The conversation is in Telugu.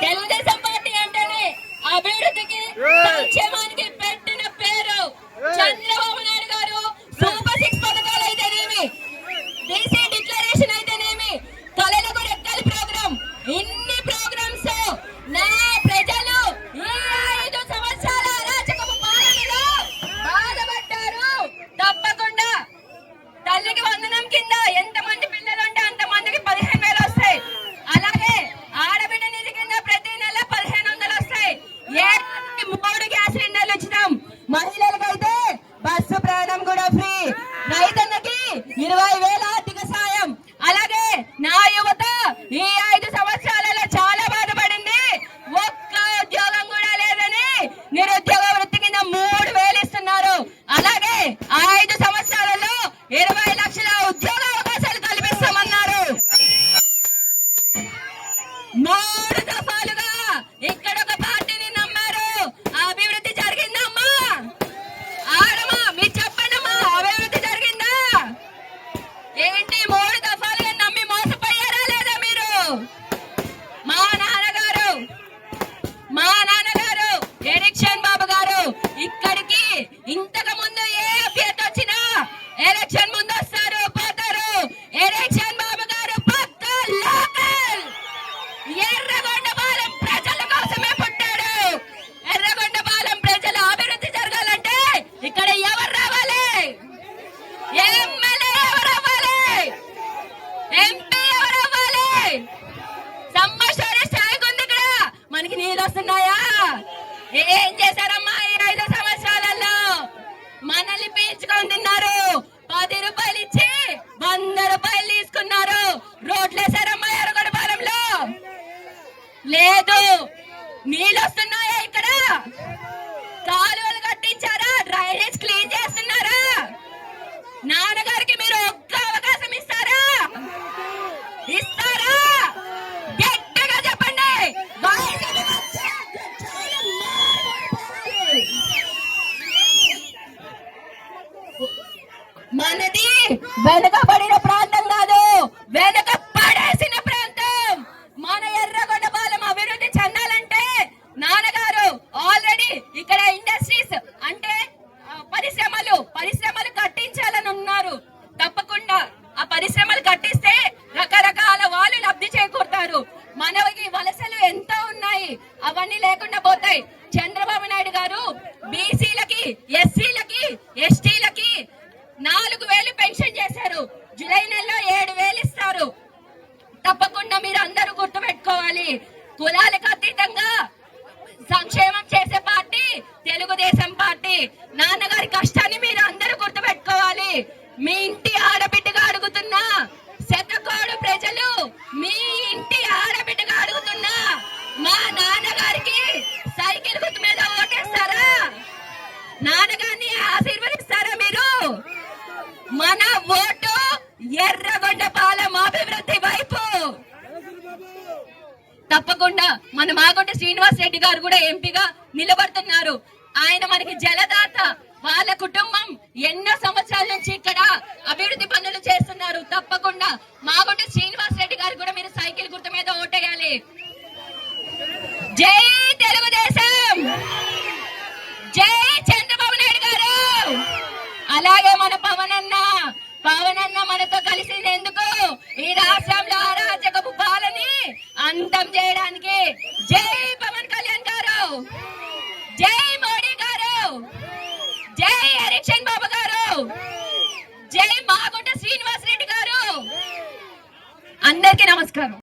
తెలుగుదేశం పార్టీ అంటేనే అభివృద్ధికి సంక్షేమానికి E పొలాలకి నీళ్ళు వస్తున్నాయా? ఏం చేశారమ్మా ఈ ఐదు సంవత్సరాలలో? మనల్ని పీల్చుకొని తిన్నారు. పది రూపాయలు ఇచ్చి వంద రూపాయలు తీసుకున్నారు. రోడ్లు వేశారమ్మా ఎరగొడపాలెంలో లేదు నీళ్ళు వస్తున్నాయా ఇక్కడ? కాలువలు కట్టించారా? డ్రైనేజ్ ఎస్సీలకి ఎస్టీలకి నాలుగు వేలు పెన్షన్ చేశారు. జూలై నెలలో ఏడు వేలు ఇస్తారు. తప్పకుండా మీరు అందరూ గుర్తుపెట్టుకోవాలి. కులాలకు అతీతంగా సంక్షేమం చేసే పార్టీ తెలుగుదేశం పార్టీ. నాన్నగారి కష్టాన్ని మీరు అందరూ గుర్తుపెట్టుకోవాలి. మీ ఇంటి ఆడబిడ్డగా అడుగుతున్నా శ్రీనివాస్ రెడ్డి గారు కూడా ఎంపీగా నిలబడుతున్నారు. ఆయన మనకి జలదాత. వాళ్ళ కుటుంబం ఎన్నో సంవత్సరాల నుంచి ఇక్కడ అభివృద్ధి పనులు చేస్తున్నారు. తప్పకుండా మా మాగుంట శ్రీనివాస్ రెడ్డి గారు కూడా మీరు సైకిల్ గుర్తు మీద ఓటేయాలి. జై తెలుగుదేశం! జై చంద్రబాబు నాయుడు గారు! అలాగే మన పవన్ అన్న పవన్ అన్న మనతో కలిసింది ఎందుకు? ఈ రాష్ట్రంలో అరాచకపు అంతం చేయడానికి జై పవన్ కళ్యాణ్ గారు. జై మోడీ గారు. జై హరిక్షన్ బాబు గారు. జై మాగుంట శ్రీనివాస్ రెడ్డి గారు. అందరికీ నమస్కారం.